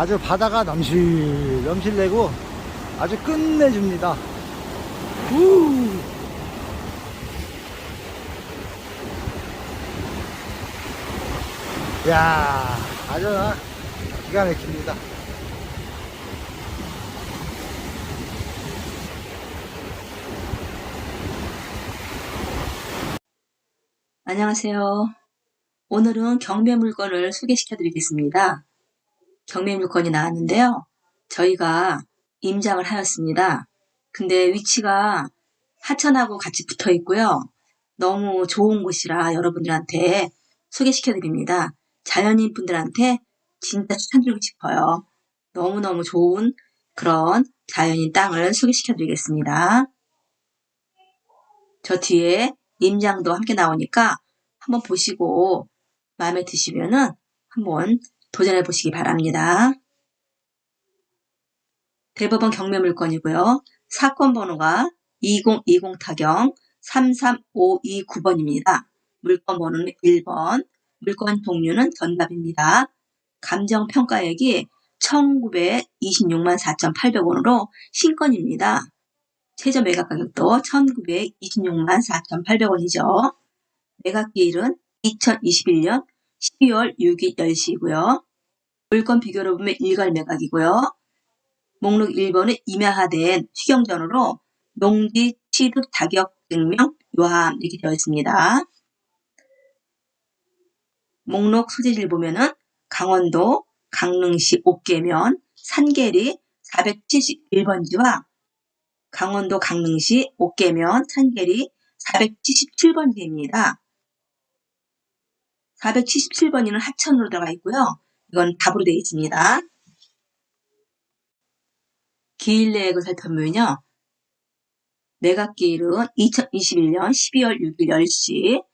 아주 바다가 넘실 넘실 내고 아주 끝내줍니다. 우! 야 아주 기가 막힙니다. 안녕하세요. 오늘은 경매 물건을 소개시켜 드리겠습니다. 경매 물건이 나왔는데요. 저희가 임장을 하였습니다. 근데 위치가 하천하고 같이 붙어 있고요. 너무 좋은 곳이라 여러분들한테 소개시켜 드립니다. 자연인 분들한테 진짜 추천드리고 싶어요. 너무너무 좋은 그런 자연인 땅을 소개시켜 드리겠습니다. 저 뒤에 임장도 함께 나오니까 한번 보시고 마음에 드시면은 한번 도전해 보시기 바랍니다. 대법원 경매 물건이고요. 사건 번호가 2020 타경 33529번입니다. 물건 번호는 1번, 물건 종류는 전답입니다. 감정 평가액이 1926만 4,800원으로 신건입니다. 최저 매각 가격도 1926만 4,800원이죠. 매각기일은 2021년 12월 6일 10시이고요. 물건 비교로 보면 일괄 매각이고요. 목록 1번은 임야화된 휴경전으로 농지 취득 자격 증명 요함 이렇게 되어 있습니다. 목록 소재지를 보면은 강원도 강릉시 옥계면 산계리 471번지와 강원도 강릉시 옥계면 산계리 477번지입니다. 477번이는 하천으로 들어가 있고요. 이건 답으로 되어 있습니다. 기일 내역을 살펴보면요. 매각기일은 2021년 12월 6일 10시,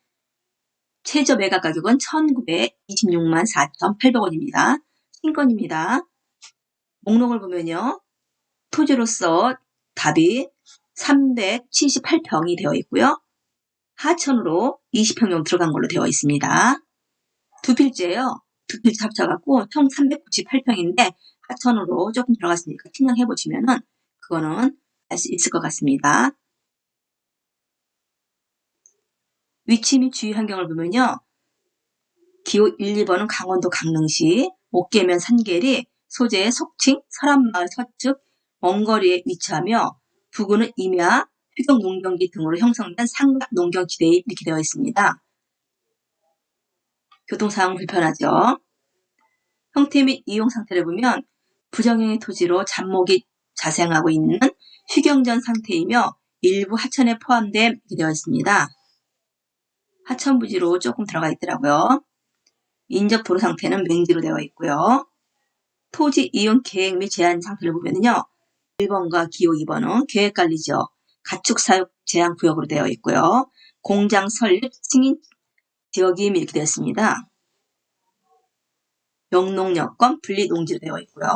최저 매각 가격은 1926만 4,800원입니다. 신건입니다. 목록을 보면요. 토지로서 답이 378평이 되어 있고요. 하천으로 20평 정도 들어간 걸로 되어 있습니다. 두 필지예요. 두 필지 합쳐갖고 총 398평인데 하천으로 조금 들어갔으니까 측량해 보시면은 그거는 알 수 있을 것 같습니다. 위치 및 주위 환경을 보면요. 기호 1, 2번은 강원도 강릉시, 옥계면 산계리, 소재 속칭, 설암마을 서측, 먼 거리에 위치하며 부근은 임야, 휴경 농경지 등으로 형성된 상가 농경지대에 이렇게 되어 있습니다. 교통상황 불편하죠. 형태 및 이용 상태를 보면 부정형의 토지로 잡목이 자생하고 있는 휴경전 상태이며 일부 하천에 이렇게 되어 있습니다. 하천 부지로 조금 들어가 있더라고요. 인접 도로 상태는 맹지로 되어 있고요. 토지 이용 계획 및 제한 상태를 보면요. 1번과 기호 2번은 계획 관리죠. 가축 사육 제한 구역으로 되어 있고요. 공장 설립 승인 지역이 이렇게 되어 있습니다. 영농여건 분리 농지로 되어 있고요.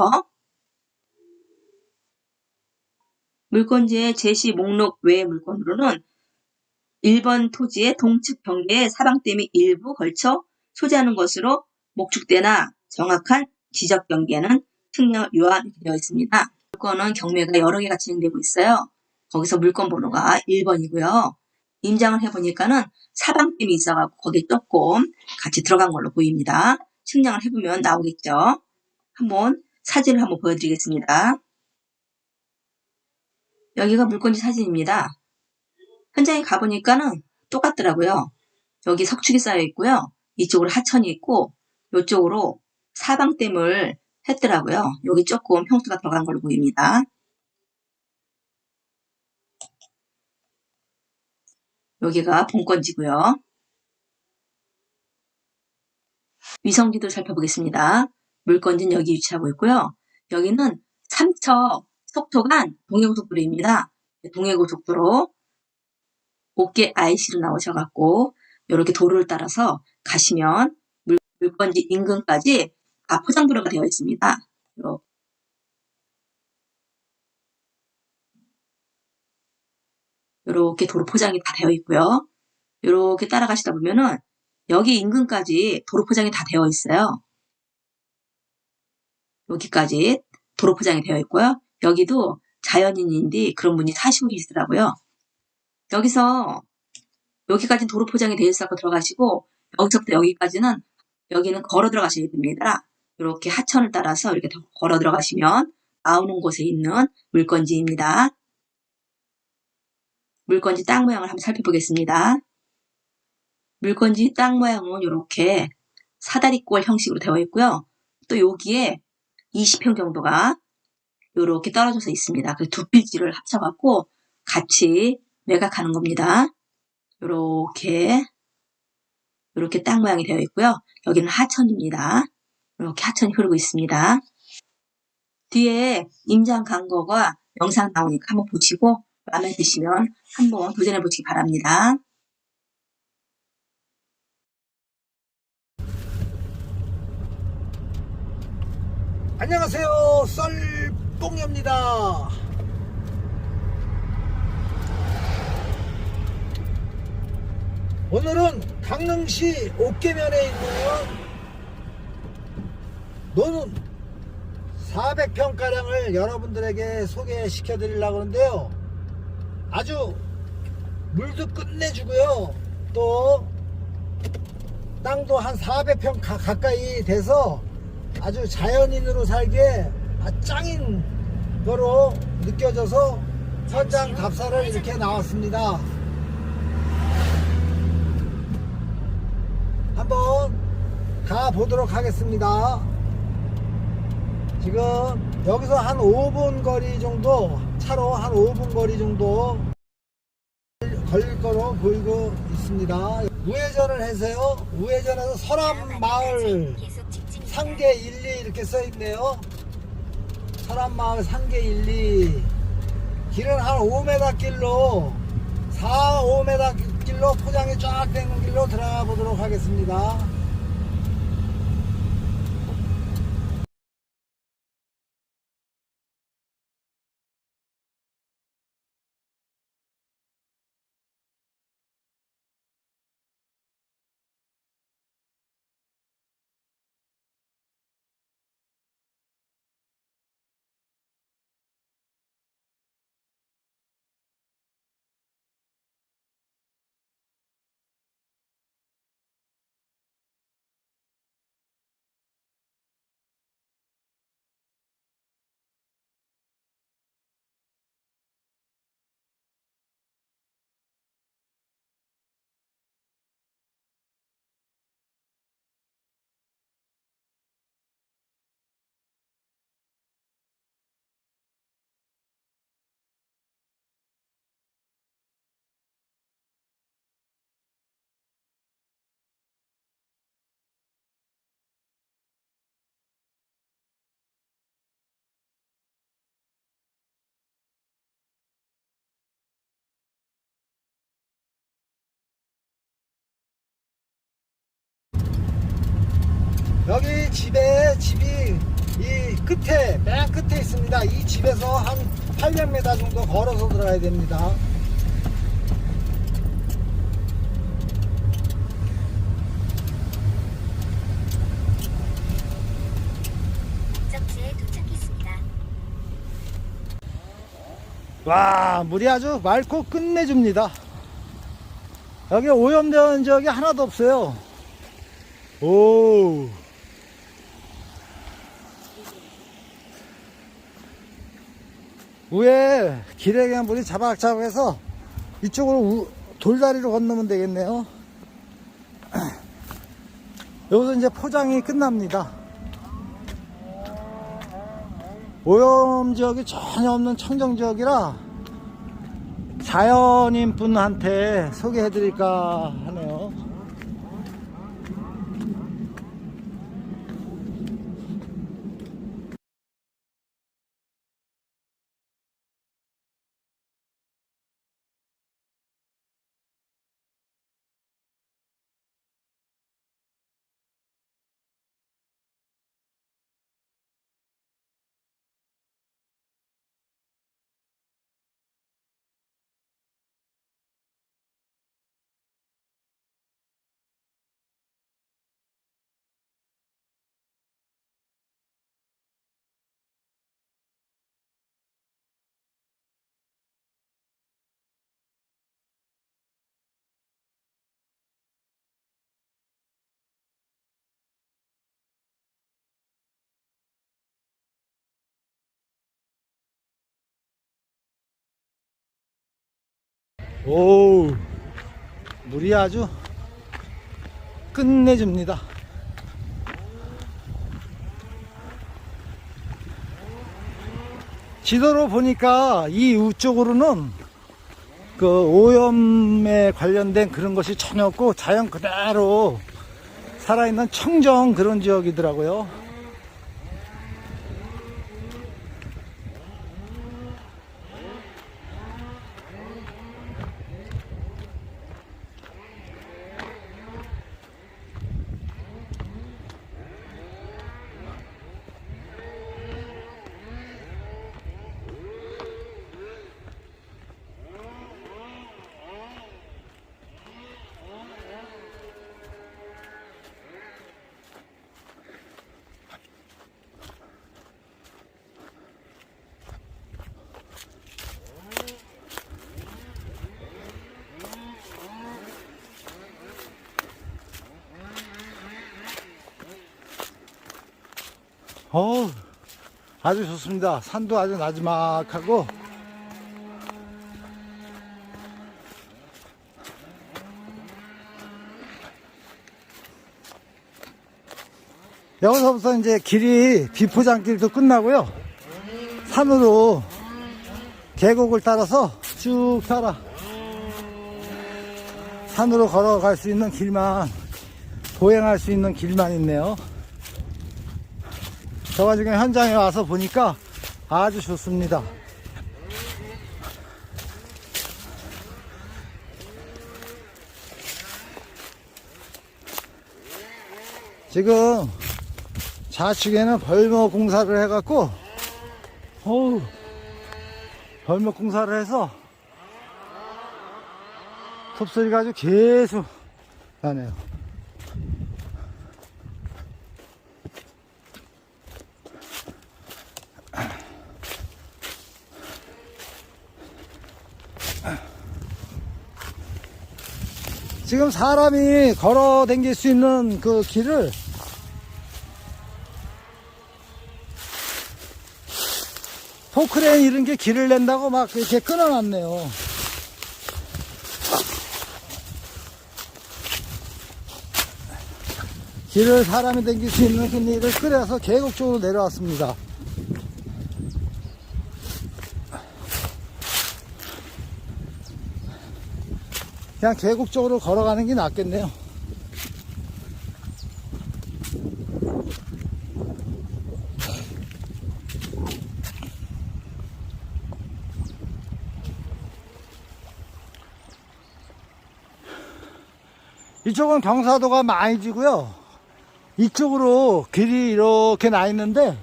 물건지의 제시 목록 외의 물건으로는 1번 토지의 동측 경계의 사방댐이 일부 걸쳐 소재하는 것으로 목축대나 정확한 지적 경계는 측량을 요한 되어 있습니다. 물건은 경매가 여러 개가 진행되고 있어요. 거기서 물건 번호가 1번이고요. 임장을 해보니까는 사방댐이 있어갖고 거기에 조금 같이 들어간 걸로 보입니다. 측량을 해보면 나오겠죠. 한번 사진을 한번 보여드리겠습니다. 여기가 물건지 사진입니다. 현장에 가보니까는 똑같더라고요. 여기 석축이 쌓여 있고요. 이쪽으로 하천이 있고 이쪽으로 사방댐을 했더라고요. 여기 조금 평수가 들어간 걸로 보입니다. 여기가 본건지고요. 위성지도 살펴보겠습니다. 물건지는 여기 위치하고 있고요. 여기는 삼척 속초간 동해고속도로입니다. 동해고속도로 옥계 IC로 나오셔갖고 이렇게 도로를 따라서 가시면 물, 물건지 인근까지 다 포장도로가 되어 있습니다. 이렇게. 이렇게 도로 포장이 다 되어 있고요. 이렇게 따라가시다 보면은 여기 인근까지 도로 포장이 다 되어 있어요. 여기까지 도로 포장이 되어 있고요. 여기도 자연인인데 그런 분이 사시고 계시더라고요. 여기서 여기까지 도로 포장이 되어 있어서 들어가시고 여기서부터 여기까지는 여기는 걸어 들어가셔야 됩니다. 이렇게 하천을 따라서 이렇게 더 걸어 들어가시면 나오는 곳에 있는 물건지입니다. 물건지 땅 모양을 한번 살펴보겠습니다. 물건지 땅 모양은 이렇게 사다리꼴 형식으로 되어 있고요. 또 여기에 20평 정도가 이렇게 떨어져서 있습니다. 그 두 필지를 합쳐갖고 같이 매각하는 겁니다. 이렇게 이렇게 땅 모양이 되어 있고요. 여기는 하천입니다. 이렇게 하천이 흐르고 있습니다. 뒤에 임장 광고가 영상 나오니까 한번 보시고 마음에 드시면 한번 도전해 보시기 바랍니다. 안녕하세요. 썰뽕입니다. 오늘은 강릉시 옥계면에 있는 노는 400평가량을 여러분들에게 소개시켜 드리려고 하는데요 아주 물도 끝내주고요 또 땅도 한 400평 가, 가까이 돼서 아주 자연인으로 살기에 아, 짱인 거로 느껴져서 현장 답사를 이렇게 나왔습니다. 한번 가 보도록 하겠습니다. 지금 여기서 한 5분 거리 정도 차로 한 5분 거리 정도 걸릴 거로 보이고 있습니다. 우회전을 해서요. 우회전해서 설암 마을 상계 1, 2 이렇게 써 있네요. 설암마을 상계 1, 2. 길은 한 5m 길로 4, 5m 길로 포장이 쫙 되는 길로 들어가 보도록 하겠습니다. 여기 집에 집이 이 끝에 맨 끝에 있습니다. 이 집에서 한 800m 정도 걸어서 들어가야 됩니다. 목적지에 도착했습니다. 와 물이 아주 맑고 끝내줍니다. 여기 오염된 적이 하나도 없어요. 오. 위에 길에 그냥 물이 자박자박해서 이쪽으로 우- 돌다리로 건너면 되겠네요. 여기서 이제 포장이 끝납니다. 오염 지역이 전혀 없는 청정 지역이라 자연인 분한테 소개해 드릴까 하네요. 오 물이 아주 끝내줍니다. 지도로 보니까 이 우쪽으로는 그 오염에 관련된 그런 것이 전혀 없고 자연 그대로 살아있는 청정 그런 지역이더라고요. 어 아주 좋습니다. 산도 아주 나지막하고 여기서부터 이제 길이 비포장길도 끝나고요. 산으로 계곡을 따라서 쭉 따라 산으로 걸어갈 수 있는 길만 보행할 수 있는 길만 있네요. 제가 지금 현장에 와서 보니까 아주 좋습니다. 지금 좌측에는 벌목 공사를 해갖고, 어우, 벌목 공사를 해서 톱소리가 아주 계속 나네요. 지금 사람이 걸어 다닐 수 있는 그 길을 포크레인 이런 게 길을 낸다고 막 이렇게 끊어놨네요. 길을 사람이 다닐 수 있는 그 길을 끌어서 계곡 쪽으로 내려왔습니다. 그냥 계곡 쪽으로 걸어가는 게 낫겠네요. 이쪽은 경사도가 많이 지고요. 이쪽으로 길이 이렇게 나 있는데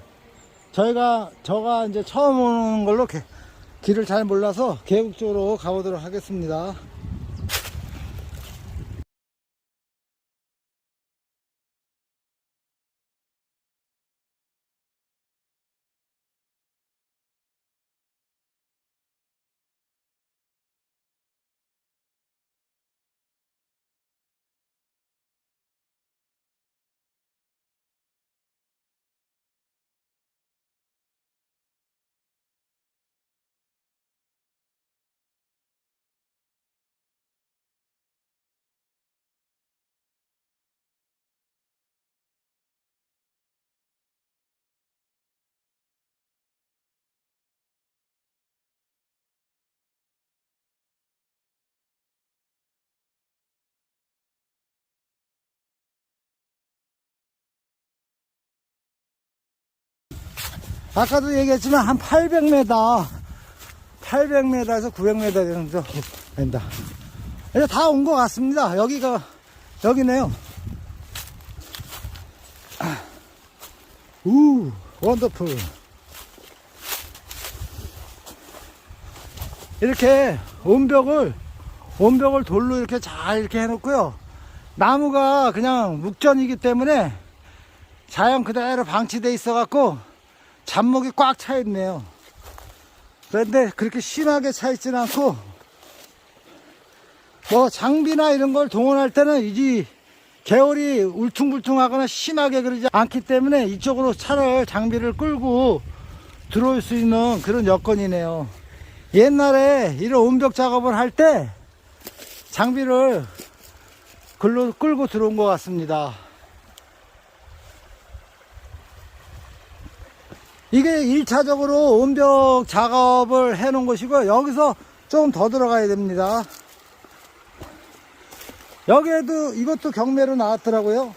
저희가 저가 이제 처음 오는 걸로 게- 길을 잘 몰라서 계곡 쪽으로 가보도록 하겠습니다. 아까도 얘기했지만 한 800m, 800m에서 900m 정도 된다. 이제 다 온 것 같습니다. 여기가, 여기네요. 아. 우, 원더풀. 이렇게 온벽을, 온벽을 돌로 이렇게 잘 이렇게 해놓고요. 나무가 그냥 묵전이기 때문에 자연 그대로 방치돼 있어 갖고 잡목이 꽉 차 있네요. 그런데 그렇게 심하게 차 있지는 않고, 뭐 장비나 이런 걸 동원할 때는 이 개울이 울퉁불퉁하거나 심하게 그러지 않기 때문에 이쪽으로 차를 장비를 끌고 들어올 수 있는 그런 여건이네요. 옛날에 이런 온벽 작업을 할 때 장비를 글로 끌고 들어온 것 같습니다. 이게 1차적으로 온벽 작업을 해 놓은 것이고 여기서 좀더 들어가야 됩니다. 여기에도 이것도 경매로 나왔더라고요.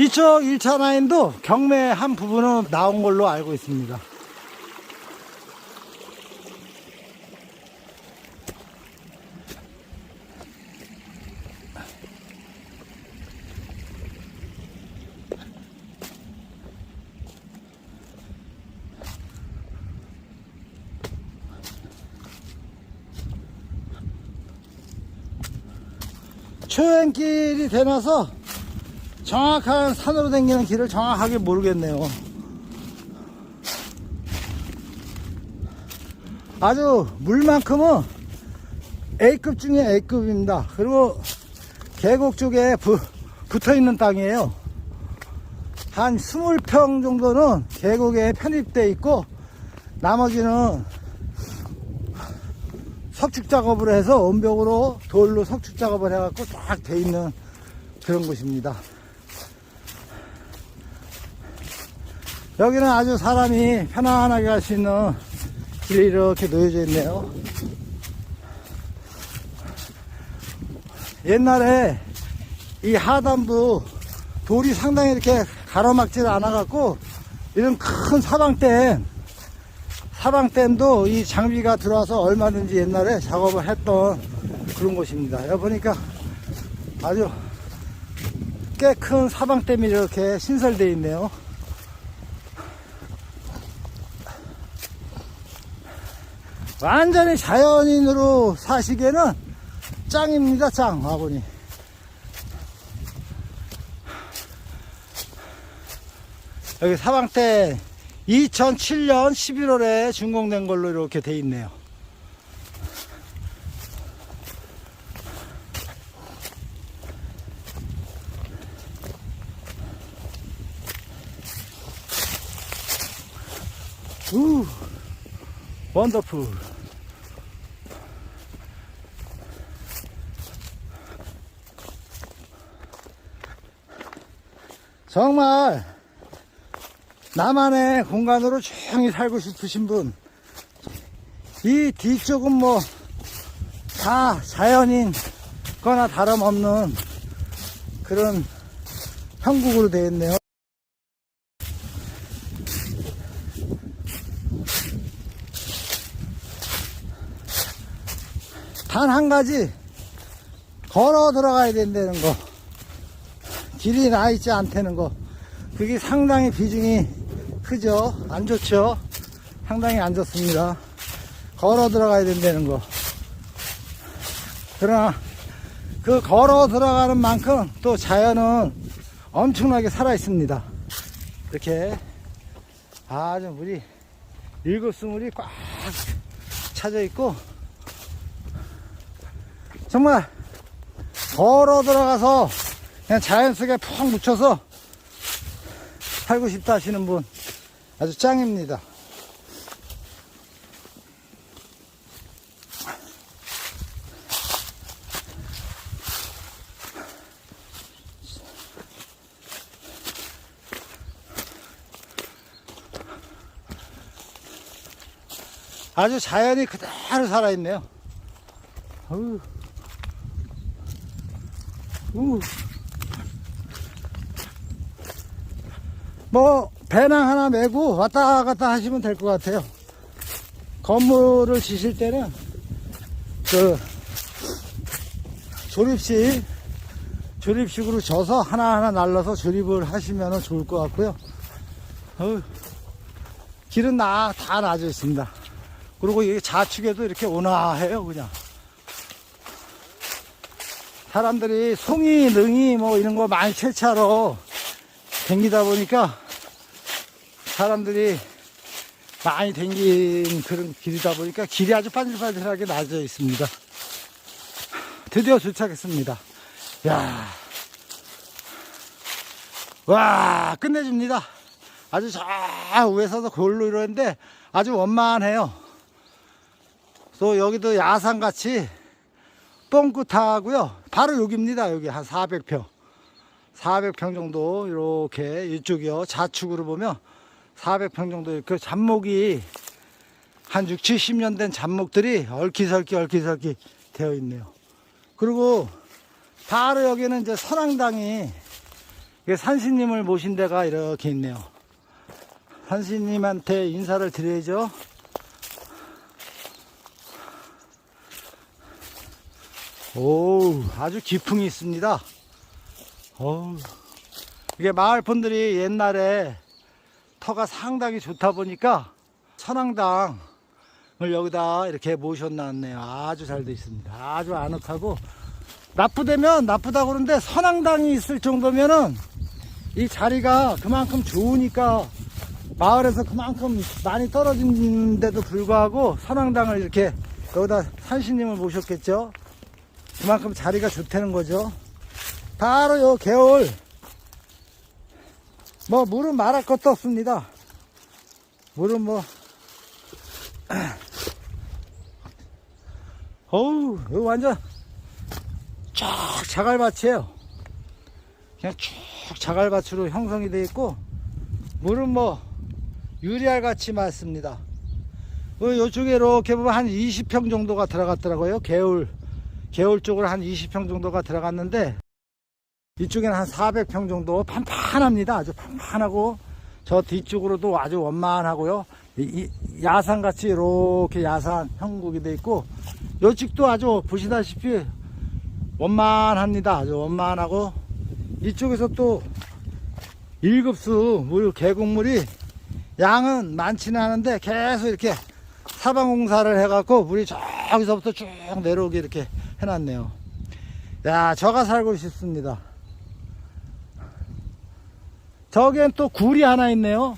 이쪽 1차 라인도 경매 한 부분은 나온 걸로 알고 있습니다. 초행길이 되나서 정확한 산으로 다니는 길을 정확하게 모르겠네요. 아주 물만큼은 A급 중에 A급입니다. 그리고 계곡 쪽에 부, 붙어 있는 땅이에요. 한 20평 정도는 계곡에 편입되어 있고 나머지는 석축 작업을 해서 원벽으로 돌로 석축 작업을 해갖고 쫙 돼 있는 그런 곳입니다. 여기는 아주 사람이 편안하게 갈 수 있는 길이 이렇게 놓여져 있네요. 옛날에 이 하단부 돌이 상당히 이렇게 가로막지를 않아갖고 이런 큰 사방댐, 사방댐도 이 장비가 들어와서 얼마든지 옛날에 작업을 했던 그런 곳입니다. 여기 보니까 아주 꽤 큰 사방댐이 이렇게 신설되어 있네요. 완전히 자연인으로 사시기에는 짱입니다, 짱, 아버님. 여기 사방댐 2007년 11월에 준공된 걸로 이렇게 돼 있네요. 우, 원더풀. 정말 나만의 공간으로 조용히 살고 싶으신 분, 이 뒤쪽은 뭐 다 자연인 거나 다름없는 그런 형국으로 되어 있네요. 단 한 가지. 걸어 들어가야 된다는 거. 길이 나 있지 않다는 거. 그게 상당히 비중이 크죠. 안 좋죠. 상당히 안 좋습니다. 걸어 들어가야 된다는 거. 그러나 그 걸어 들어가는 만큼 또 자연은 엄청나게 살아 있습니다. 이렇게 아주 물이 일곱 스물이 꽉 차져 있고 정말 걸어 들어가서 그냥 자연 속에 푹 묻혀서 살고 싶다 하시는 분 아주 짱입니다. 아주 자연이 그대로 살아있네요. 어우. 우. 뭐 배낭 하나 메고 왔다 갔다 하시면 될 것 같아요. 건물을 지실 때는 그 조립식 조립식으로 져서 하나하나 날라서 조립을 하시면 좋을 것 같고요. 어우, 길은 나, 다 나져 있습니다. 그리고 이 좌측에도 이렇게 온화해요, 그냥. 사람들이 송이, 능이 뭐 이런 거 많이 채취하러 댕기다 보니까 사람들이 많이 댕긴 그런 길이다 보니까 길이 아주 반질반질하게 나져 있습니다. 드디어 도착했습니다. 야, 와 끝내줍니다. 아주 저 위에서도 골로 이러는데 아주 원만해요. 또 여기도 야산같이 뻥끗하고요. 바로 여기입니다. 여기 한 400평. 400평 정도 이렇게 이쪽이요. 좌측으로 보면 400평 정도 이렇게 잡목이 한 6, 70년 된 잡목들이 얼키설키 얼키설키 되어 있네요. 그리고 바로 여기는 이제 선앙당이 이게 산신님을 모신 데가 이렇게 있네요. 산신님한테 인사를 드려야죠. 오, 아주 기풍이 있습니다. 어우, 이게 마을 분들이 옛날에 터가 상당히 좋다 보니까 천왕당을 여기다 이렇게 모셔놨네요. 아주 잘 돼 있습니다. 아주 아늑하고 나쁘다면 나쁘다 그러는데 선왕당이 있을 정도면은 이 자리가 그만큼 좋으니까 마을에서 그만큼 많이 떨어진데도 불구하고 선왕당을 이렇게 여기다 산신님을 모셨겠죠. 그만큼 자리가 좋다는 거죠. 바로 요 개울 뭐 물은 말할 것도 없습니다. 물은 뭐 어우 이거 완전 쫙 자갈밭이에요. 그냥 쭉 자갈밭으로 형성이 되어 있고 물은 뭐 유리알 같이 맑습니다. 그 요쪽에 이렇게 보면 한 20평 정도가 들어갔더라고요. 개울 개울 쪽으로 한 20평 정도가 들어갔는데 이쪽에는 한 400평 정도 판판합니다. 아주 판판하고 저 뒤쪽으로도 아주 원만하고요. 야산같이 이렇게 야산 형국이 돼 있고 요쪽도 아주 보시다시피 원만합니다. 아주 원만하고 이쪽에서 또 1급수 물 계곡물이 양은 많지는 않은데 계속 이렇게 사방공사를 해갖고 물이 저기서부터 쭉 내려오게 이렇게 해놨네요. 야, 저가 살고 싶습니다. 저기엔 또 굴이 하나 있네요.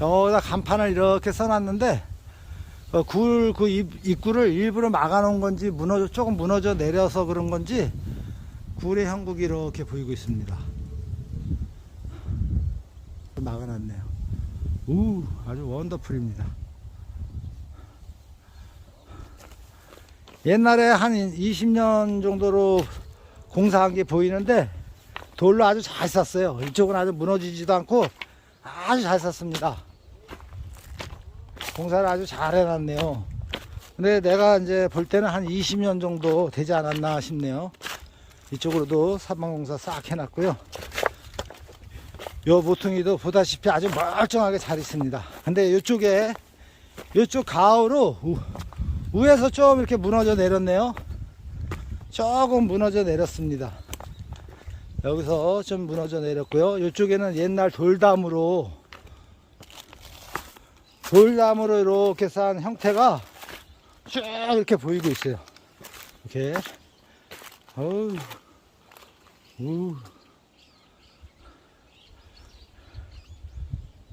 여기다 간판을 이렇게 써놨는데 어, 굴그 입구를 일부러 막아놓은 건지 무너져 조금 무너져 내려서 그런 건지 굴의 형국이 이렇게 보이고 있습니다. 막아놨네요. 우 아주 원더풀입니다. 옛날에 한 20년 정도로 공사한 게 보이는데 돌로 아주 잘 쌌어요. 이쪽은 아주 무너지지도 않고 아주 잘 쌌습니다. 공사를 아주 잘 해놨네요. 근데 내가 이제 볼 때는 한 20년 정도 되지 않았나 싶네요. 이쪽으로도 사방공사 싹 해놨고요. 요 모퉁이도 보다시피 아주 멀쩡하게 잘 있습니다. 근데 이쪽에 이쪽 가으로 우, 위에서 좀 이렇게 무너져 내렸네요. 조금 무너져 내렸습니다. 여기서 좀 무너져 내렸고요. 이쪽에는 옛날 돌담으로 돌담으로 이렇게 쌓은 형태가 쭉 이렇게 보이고 있어요. 이렇게. 어우, 우.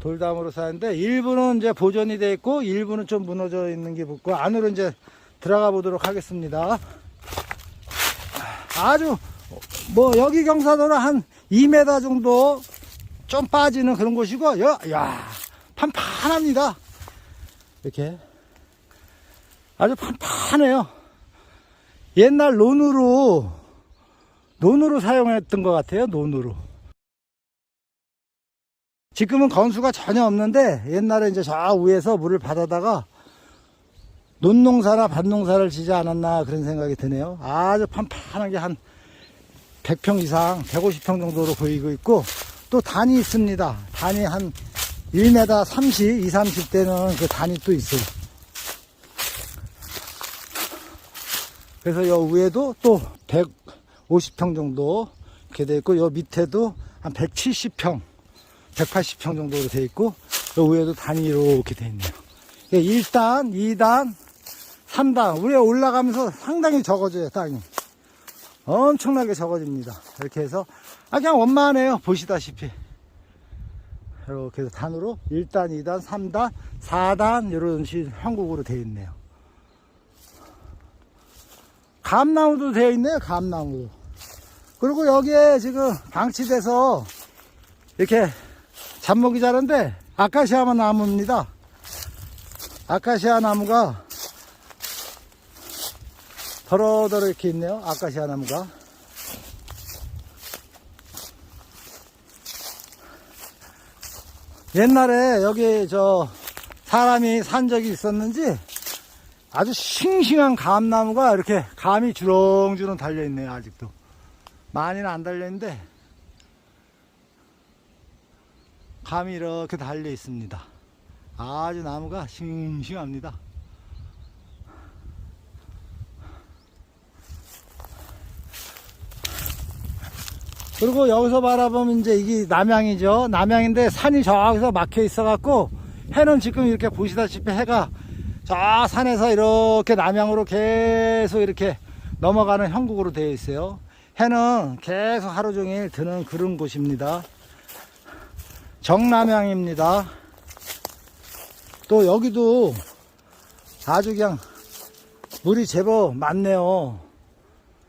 돌담으로 쌓는데 일부는 이제 보존이 되어 있고 일부는 좀 무너져 있는 게 보고 안으로 이제 들어가 보도록 하겠습니다. 아주 뭐 여기 경사도는 한 2m 정도 좀 빠지는 그런 곳이고 야, 야 판판합니다. 이렇게 아주 판판해요. 옛날 논으로 논으로 사용했던 것 같아요. 논으로. 지금은 건수가 전혀 없는데 옛날에 이제 저 위에서 물을 받아다가 논농사나 밭농사를 지지 않았나 그런 생각이 드네요. 아주 판판하게 한 100평 이상, 150평 정도로 보이고 있고 또 단이 있습니다. 단이 한 1m 30, 2, 30대는 그 단이 또 있어요. 그래서 요 위에도 또 150평 정도 이렇게 돼 있고 요 밑에도 한 170평, 180평 정도로 돼 있고 요 위에도 단이 이렇게 돼 있네요. 1단, 2단, 3단 위에 올라가면서 상당히 적어져요 땅이. 엄청나게 적어집니다. 이렇게 해서 아 그냥 원만해요. 보시다시피. 이렇게 해서 단으로 1단, 2단, 3단, 4단 이런 식 형국으로 되어 있네요. 감나무도 되어 있네요. 감나무도. 그리고 여기에 지금 방치돼서 이렇게 잡목이 자는데 아카시아 나무입니다. 아카시아 나무가 더러더러 이렇게 있네요. 아카시아 나무가. 옛날에 여기 저 사람이 산 적이 있었는지 아주 싱싱한 감나무가 이렇게 감이 주렁주렁 달려있네요. 아직도. 많이는 안 달려있는데 감이 이렇게 달려있습니다. 아주 나무가 싱싱합니다. 그리고 여기서 바라보면 이제 이게 남양이죠. 남양인데 산이 저기서 막혀 있어 갖고 해는 지금 이렇게 보시다시피 해가 저 산에서 이렇게 남양으로 계속 이렇게 넘어가는 형국으로 되어 있어요. 해는 계속 하루 종일 드는 그런 곳입니다. 정남양입니다. 또 여기도 아주 그냥 물이 제법 많네요.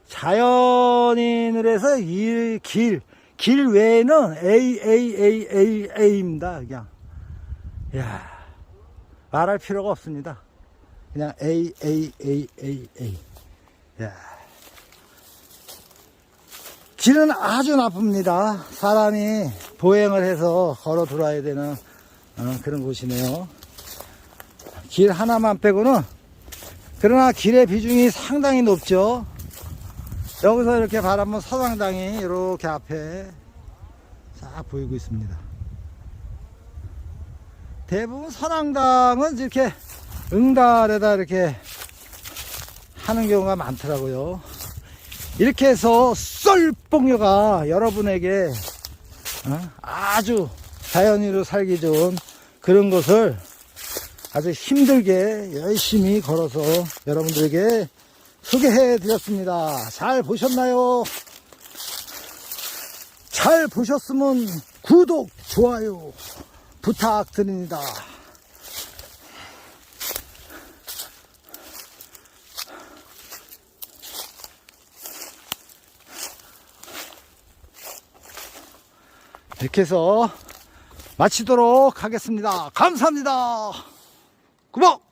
자연인을 해서 이 길, 길 외에는 A, A, A, A, A입니다. 그냥. 야 말할 필요가 없습니다. 그냥 A, A, A, A, A. 야 길은 아주 나쁩니다. 사람이 보행을 해서 걸어 들어와야 되는 어, 그런 곳이네요. 길 하나만 빼고는 그러나 길의 비중이 상당히 높죠. 여기서 이렇게 바라보면 서당당이 이렇게 앞에 싹 보이고 있습니다. 대부분 서당당은 이렇게 응달에다 이렇게 하는 경우가 많더라고요. 이렇게 해서 썰뽕녀가 여러분에게 어? 아주 자연인으로 살기 좋은 그런 것을 아주 힘들게 열심히 걸어서 여러분들에게 소개해 드렸습니다. 잘 보셨나요? 잘 보셨으면 구독, 좋아요 부탁드립니다. 이렇게 해서 마치도록 하겠습니다. 감사합니다. 고마워!